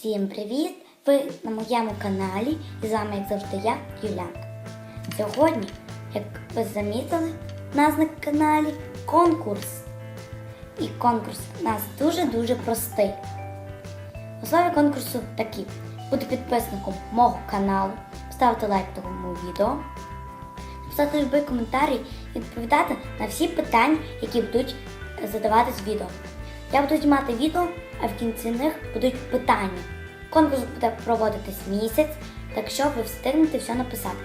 Всім привіт! Ви на моєму каналі і з вами, як завжди, я, Юлянка. Сьогодні, як ви замітили, у нас на каналі конкурс. І конкурс у нас дуже-дуже простий. Условия конкурсу такі: бути підписником мого каналу, поставити лайк тому відео, написати будь-який коментарі і відповідати на всі питання, які будуть задаватись відео. Я буду знімати відео, а в кінці них будуть питання. Конкурс буде проводитись місяць, так що ви встигнете все написати.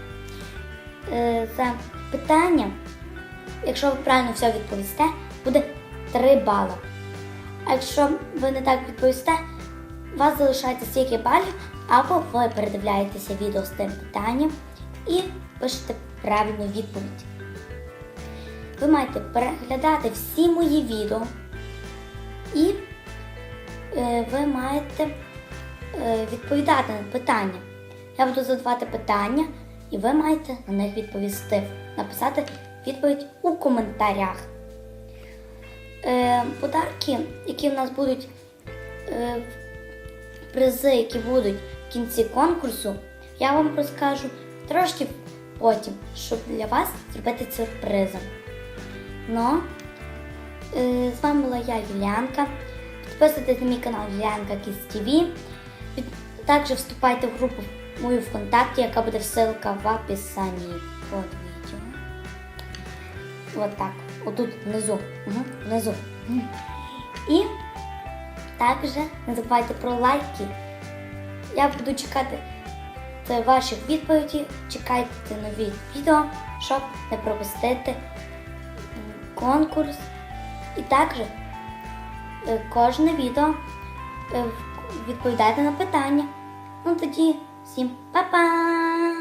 Е, за питання, якщо ви правильно все відповісте, буде 3 бали. А якщо ви не так відповісте, у вас залишається стільки балів, або ви передивляєтеся відео з тим питанням і пишете правильну відповідь. Ви маєте переглядати всі мої відео і е, ви маєте е, відповідати на питання. Я буду задавати питання, і ви маєте на них відповісти. Написати відповідь у коментарях. Е, подарки, які в нас будуть, призи, які будуть в кінці конкурсу, я вам розкажу трошки потім, щоб для вас зробити сюрпризом. Ну, е, з вами була я, Юліанка. Підписуйтесь на мій канал Юліанка Кіс ТВ. Також вступайте в групу мою ВКонтакті, яка буде ссылка в описанні під відео. Вот так. Отут внизу. Внизу. І також не забувайте про лайки. Я буду чекати ваших відповідей. Чекайте нові відео, щоб не пропустити конкурс. І також е, кожне відео е, відповідайте на питання. Ну тоді всім па-па!